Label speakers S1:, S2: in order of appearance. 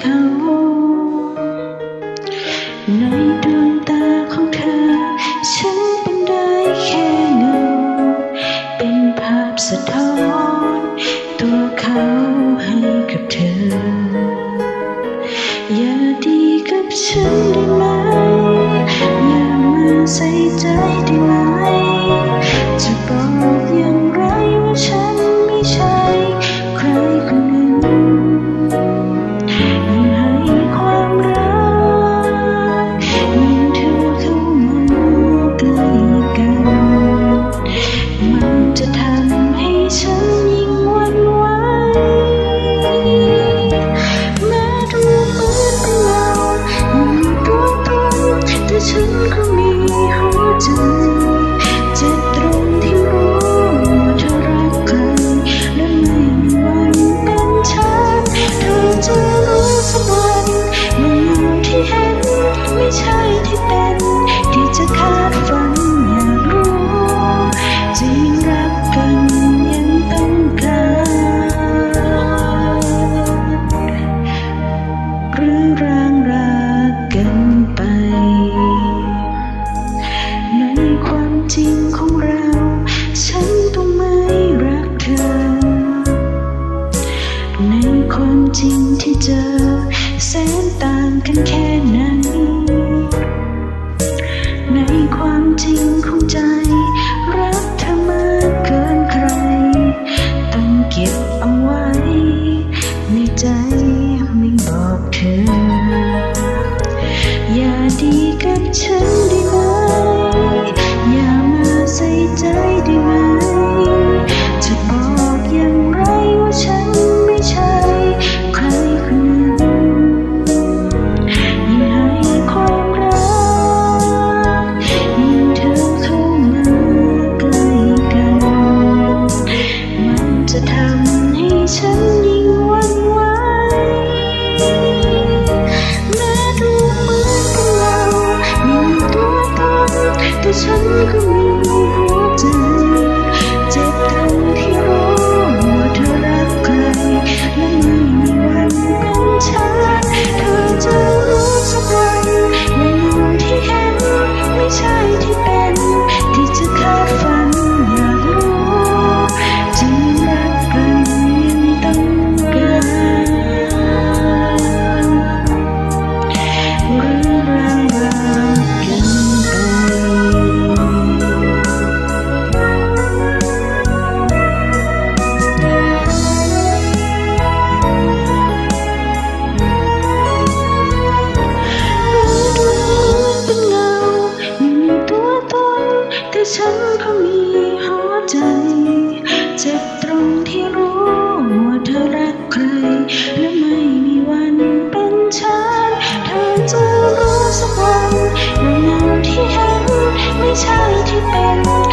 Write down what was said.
S1: เขา ในดวงตาของเธอ ฉันเป็นได้แค่เงาเป็นภาพสะท้อน ตัวเขาให้กับเธอ อย่าดีกับฉันได้ไหม อย่ามาใส่ใจได้ไหม to กันแค่ไหน ในความจริงของใจ รักเธอมากเกินใคร ต้องเก็บเอาไว้ ในใจไม่บอกเธอ อย่าดี welcome me. ฉันก็มีหัวใจ เจ็บตรงที่รู้ว่าเธอรักใคร และไม่มีวันเป็นฉัน เธอจะรู้สักวันว่างามที่เห็นไม่ใช่ที่เป็น